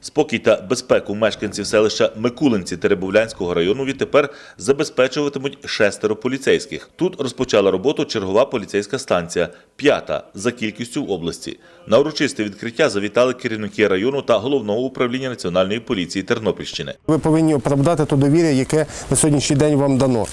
Спокій та безпеку мешканців селища Микулинці Теребовлянського району відтепер забезпечуватимуть шестеро поліцейських. Тут розпочала роботу чергова поліцейська станція, п'ята за кількістю в області. На урочисте відкриття завітали керівники району та головного управління національної поліції Тернопільщини. Ви повинні оправдати то довір'я, яке на сьогоднішній день вам дано.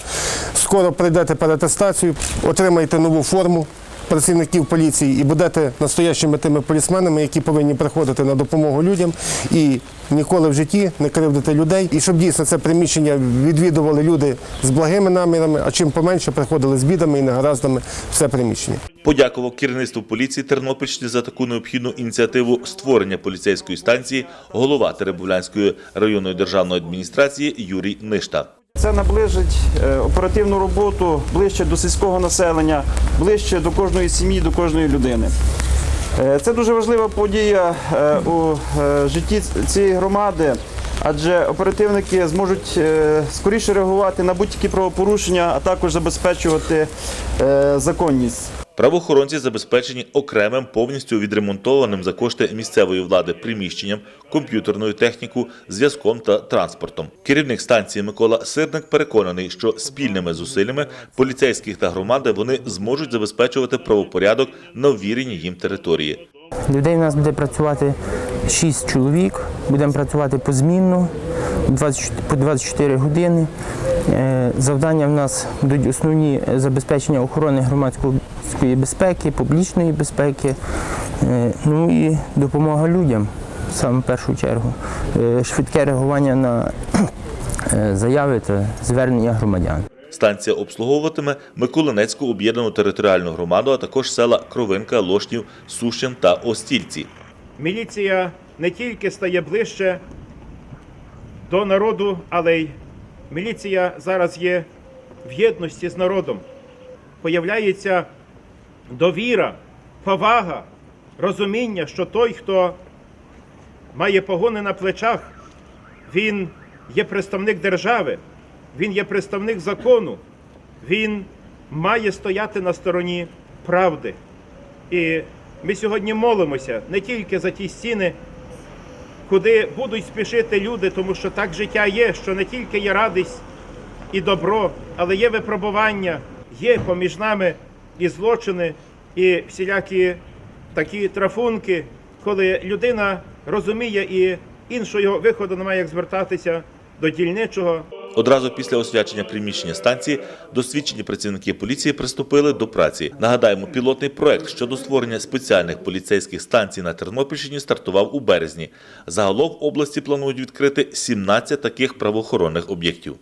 Скоро пройдете перетестацію, отримаєте нову форму працівників поліції і будете настоящими тими полісменами, які повинні приходити на допомогу людям і ніколи в житті не кривдити людей. І щоб дійсно це приміщення відвідували люди з благими намірами, а чим поменше приходили з бідами і негараздами в це приміщення. Подякував керівництву поліції Тернопільщини за таку необхідну ініціативу створення поліцейської станції голова Теребовлянської районної державної адміністрації Юрій Ништа. Це наближить е, оперативну роботу ближче до сільського населення, ближче до кожної сім'ї, до кожної людини. Е, Це дуже важлива подія е, у житті цієї громади, адже оперативники зможуть скоріше реагувати на будь-які правопорушення, а також забезпечувати законність. Правоохоронці забезпечені окремим повністю відремонтованим за кошти місцевої влади приміщенням, комп'ютерною техніку, зв'язком та транспортом. Керівник станції Микола Сирник переконаний, що спільними зусиллями поліцейських та громади вони зможуть забезпечувати правопорядок на ввіреній їм території. Людей у нас буде працювати 6 чоловік, будемо працювати позмінно 20 по 24 години. Е, Завдання в нас будуть основні е, забезпечення охорони громадської безпеки, публічної безпеки, е, ну і допомога людям саме в першу чергу. Е, Швидке реагування на е, заяви та звернення громадян. Станція обслуговуватиме Миколинецьку об'єднану територіальну громаду, а також села Кровинка, Лошнів, Сущин та Остільці. міліція не тільки стає ближче до народу, але й міліція зараз є в єдності з народом. Появляється довіра, повага, розуміння, що той, хто має погони на плечах, він є представник держави, він є представник закону, він має стояти на стороні правди. І ми сьогодні молимося не тільки за ті стіни, куди будуть спішити люди, тому що так життя є, що не тільки є радість і добро, але є випробування, є поміж нами і злочини, і всілякі такі трафунки, коли людина розуміє і іншого виходу немає, як звертатися до дільничого. Одразу після освячення приміщення станції досвідчені працівники поліції приступили до праці. Нагадаємо, пілотний проект щодо створення спеціальних поліцейських станцій на Тернопільщині стартував у березні. Загалом в області планують відкрити 17 таких правоохоронних об'єктів.